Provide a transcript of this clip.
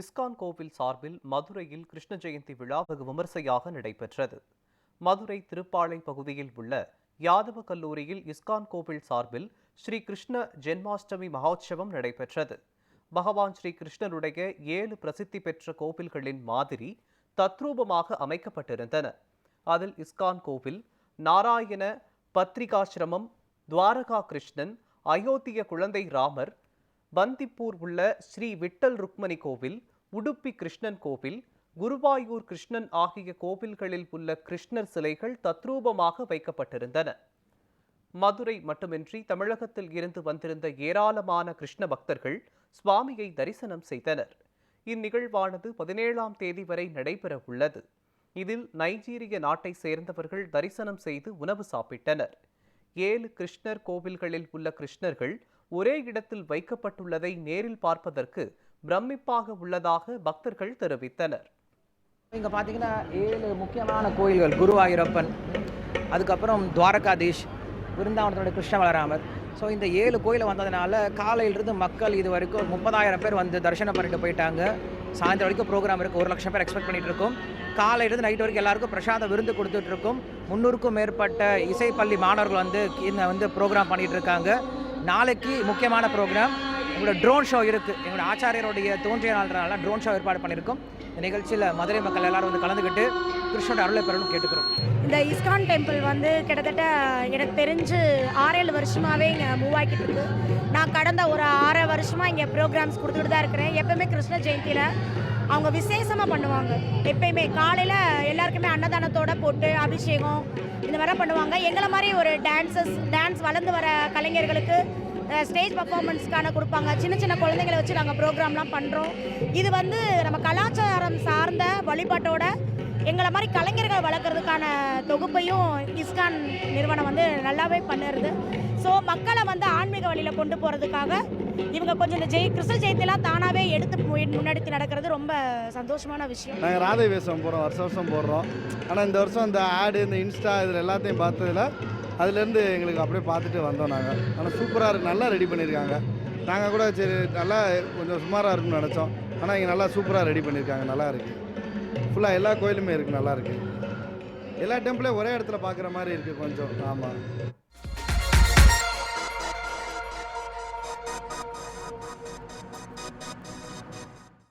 ISKCON கோவில் சார்பில் மதுரையில் கிருஷ்ண ஜெயந்தி விழா வெகு விமர்சையாக நடைபெற்றது. மதுரை திருப்பாளை பகுதியில் உள்ள யாதவ கல்லூரியில் இஸ்கான் கோவில் சார்பில் ஸ்ரீ கிருஷ்ண ஜென்மாஷ்டமி மகோத்சவம் நடைபெற்றது. பகவான் ஸ்ரீ கிருஷ்ணருடைய ஏழு பிரசித்தி பெற்ற கோவில்களின் மாதிரி தத்ரூபமாக அமைக்கப்பட்டிருந்தன. அதில் இஸ்கான் கோவில் நாராயண பத்ரிகாசிரமம் துவாரகா கிருஷ்ணன் அயோத்திய குழந்தை ராமர் பந்திப்பூர் உள்ள ஸ்ரீ விட்டல் ருக்மணி கோவில் உடுப்பி கிருஷ்ணன் கோவில் குருவாயூர் கிருஷ்ணன் ஆகிய கோவில்களில் உள்ள கிருஷ்ணர் சிலைகள் தத்ரூபமாக வைக்கப்பட்டிருந்தன. மதுரை மட்டுமின்றி தமிழகத்தில் இருந்து வந்திருந்த ஏராளமான கிருஷ்ண பக்தர்கள் சுவாமியை தரிசனம் செய்தனர். இந்நிகழ்வானது பதினேழாம் தேதி வரை நடைபெற உள்ளது. இதில் நைஜீரிய நாட்டை சேர்ந்தவர்கள் தரிசனம் செய்து உணவு சாப்பிட்டனர். ஏழு கிருஷ்ணர் கோவில்களில் உள்ள கிருஷ்ணர்கள் ஒரே இடத்தில் வைக்கப்பட்டுள்ளதை நேரில் பார்ப்பதற்கு பிரமிப்பாக உள்ளதாக பக்தர்கள் தெரிவித்தனர். இங்கே பார்த்தீங்கன்னா ஏழு முக்கியமான கோயில்கள். குருவாயூரப்பன் அதுக்கப்புறம் துவாரகாதீஷ் விருந்தாவனத்தோட கிருஷ்ண வளராமர். ஸோ இந்த ஏழு கோயிலை வந்ததுனால காலையிலிருந்து மக்கள் இது வரைக்கும் முப்பதாயிரம் பேர் வந்து தரிசனம் பண்ணிட்டு போயிட்டாங்க. சாயந்தரம் வரைக்கும் ப்ரோக்ராம் இருக்குது ஒரு லட்சம் பேர் எக்ஸ்பெக்ட் பண்ணிட்டு இருக்கோம். காலையிலிருந்து நைட் வரைக்கும் எல்லாருக்கும் பிரசாத விருந்து கொடுத்துட்டு இருக்கோம். முந்நூறுக்கும் மேற்பட்ட இசைப்பள்ளி மாணவர்கள் வந்து இந்த வந்து ப்ரோக்ராம் பண்ணிட்டு இருக்காங்க. நாளைக்கு முக்கியமான ப்ரோக்ராம் எங்களோட ட்ரோன் ஷோ இருக்குது எங்களோட ஆச்சாரியருடைய தோன்றிய நாள்னால ட்ரோன் ஷோ ஏற்பாடு பண்ணியிருக்கோம். இந்த நிகழ்ச்சியில் மதுரை மக்கள் எல்லாரும் வந்து கலந்துக்கிட்டு கிருஷ்ணோட அருளை பெறணும் கேட்டுக்கிறோம். இந்த இஸ்கான் டெம்பிள் வந்து கிட்டத்தட்ட எனக்கு தெரிஞ்சு ஆறேழு வருஷமாகவே இங்கே மூவ் ஆகிட்டு இருக்கு. நான் கடந்த ஒரு ஆறு வருஷமாக இங்கே ப்ரோக்ராம்ஸ் கொடுத்துட்டு தான் இருக்கிறேன். எப்பவுமே கிருஷ்ண ஜெயந்தியில் அவங்க விசேஷமாக பண்ணுவாங்க. எப்பயுமே காலையில் எல்லாருக்குமே அன்னதானத்தோடு போட்டு அபிஷேகம் இந்த மாதிரி பண்ணுவாங்க. எங்களை மாதிரி ஒரு டான்ஸஸ் டான்ஸ் வளர்ந்து வர கலைஞர்களுக்கு ஸ்டேஜ் பர்ஃபார்மன்ஸ்க்கான கொடுப்பாங்க. சின்ன சின்ன குழந்தைங்களை வச்சு நாங்கள் ப்ரோக்ராம்லாம் பண்ணுறோம் இது வந்து நம்ம கலாச்சாரம் சார்ந்த வழிபாட்டோட எங்களை மாதிரி கலைஞர்கள் வளர்க்குறதுக்கான தொகுப்பையும் இஸ்கான் நிறுவனம் வந்து நல்லாவே பண்ணுறது. ஸோ மக்களை வந்து ஆன்மீக வழியில் கொண்டு போகிறதுக்காக இவங்க கொஞ்சம் இந்த ஜெய் கிருஷ்ண ஜெயந்திலாம் தானாகவே முன்னெடுத்து நடக்கிறது ரொம்ப சந்தோஷமான விஷயம். நாங்கள் ராதை வேஷம் போகிறோம் வருஷம் வருஷம் போடுறோம். ஆனால் இந்த வருஷம் இந்த ஆடு இந்த இன்ஸ்டா இதில் எல்லாத்தையும் பார்த்ததுல அதுலேருந்து எங்களுக்கு அப்படியே பார்த்துட்டு வந்தோம் நாங்கள் ஆனால் சூப்பராக இருக்கு. நல்லா ரெடி பண்ணியிருக்காங்க நாங்கள் கூட சரி நல்லா கொஞ்சம் சுமாராக இருக்கும்னு நினச்சோம். ஆனால் இங்கே நல்லா சூப்பராக ரெடி பண்ணியிருக்காங்க நல்லா இருக்குது ஃபுல்லாக எல்லா கோயிலுமே இருக்குது நல்லா இருக்குது எல்லா டெம்பிளையும் ஒரே இடத்துல பார்க்குற மாதிரி இருக்குது கொஞ்சம். ஆமாம்